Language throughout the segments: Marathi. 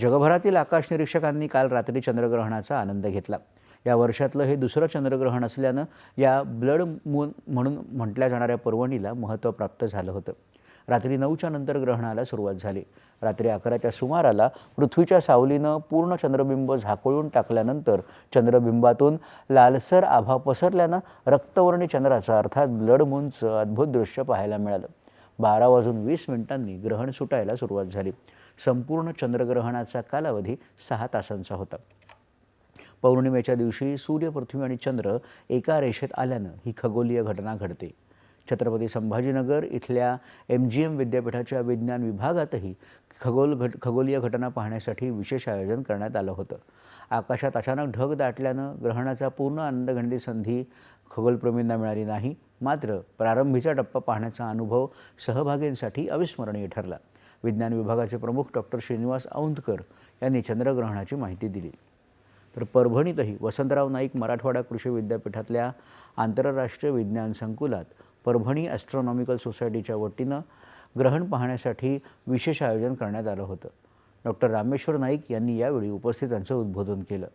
जगभरातील आकाश निरीक्षकांनी काल रात्री चंद्रग्रहणाचा आनंद घेतला. या वर्षातलं हे दुसरं चंद्रग्रहण असल्यानं या ब्लड मून म्हणून म्हटल्या जाणाऱ्या पर्वणीला महत्त्व प्राप्त झालं होतं. रात्री नऊच्या नंतर ग्रहणाला सुरुवात झाली. रात्री अकराच्या सुमाराला पृथ्वीच्या सावलीनं पूर्ण चंद्रबिंब झाकोळून टाकल्यानंतर चंद्रबिंबातून लालसर आभा पसरल्यानं रक्तवर्णी चंद्राचा अर्थात ब्लड मूनचं अद्भुत दृश्य पाहायला मिळालं. बारा वाजून वीस मिनिटांनी ग्रहण सुटायला सुरुवात झाली. संपूर्ण चंद्रग्रहणाचा कालावधी सहा तासांचा होता. पौर्णिमेच्या दिवशी सूर्य पृथ्वी आणि चंद्र एका रेषेत आल्यानं ही खगोलीय घटना घडते. छत्रपती संभाजीनगर इथल्या एम जी एम विद्यापीठाच्या विज्ञान विभागातही खगोल घट खगोलीय घटना पाहण्यासाठी विशेष आयोजन करण्यात आलं होतं. आकाशात अचानक ढग दाटल्यानं ग्रहणाचा पूर्ण आनंद घेण्याची संधी खगोलप्रेमींना मिळाली नाही. मात्र प्रारंभीचा टप्पा पाहण्याचा अनुभव सहभागींसाठी अविस्मरणीय ठरला. विज्ञान विभागाचे प्रमुख डॉक्टर श्रीनिवास औंधकर यांनी चंद्रग्रहणाची माहिती दिली. तर परभणीतही वसंतराव नाईक मराठवाडा कृषी विद्यापीठातल्या आंतरराष्ट्रीय विज्ञान संकुलात परभणी ॲस्ट्रॉनॉमिकल सोसायटीच्या वतीनं ग्रहण पाहण्यासाठी विशेष आयोजन करण्यात आलं होतं. डॉक्टर रामेश्वर नाईक यांनी यावेळी उपस्थितांचं उद्बोधन केलं.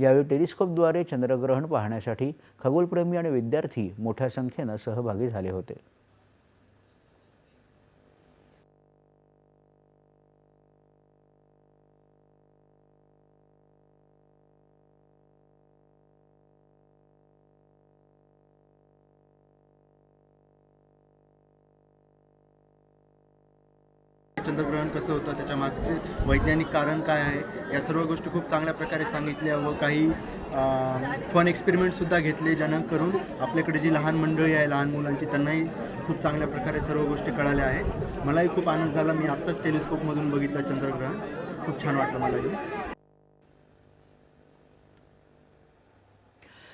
यावेळी टेलिस्कोपद्वारे चंद्रग्रहण पाहण्यासाठी खगोलप्रेमी आणि विद्यार्थी मोठ्या संख्येनं सहभागी झाले होते. चंद्रग्रहण कसं होतं त्याच्या मागचे वैज्ञानिक कारण काय आहे या सर्व गोष्टी खूप चांगल्या प्रकारे सांगितल्या व काही फन एक्सपेरिमेंटसुद्धा घेतले ज्यानं करून आपल्याकडे जी लहान मंडळी आहे लहान मुलांची त्यांनाही खूप चांगल्या प्रकारे सर्व गोष्टी कळाल्या आहेत. मलाही खूप आनंद झाला मी आत्ताच टेलिस्कोपमधून बघितलं चंद्रग्रहण. खूप छान वाटलं मलाही.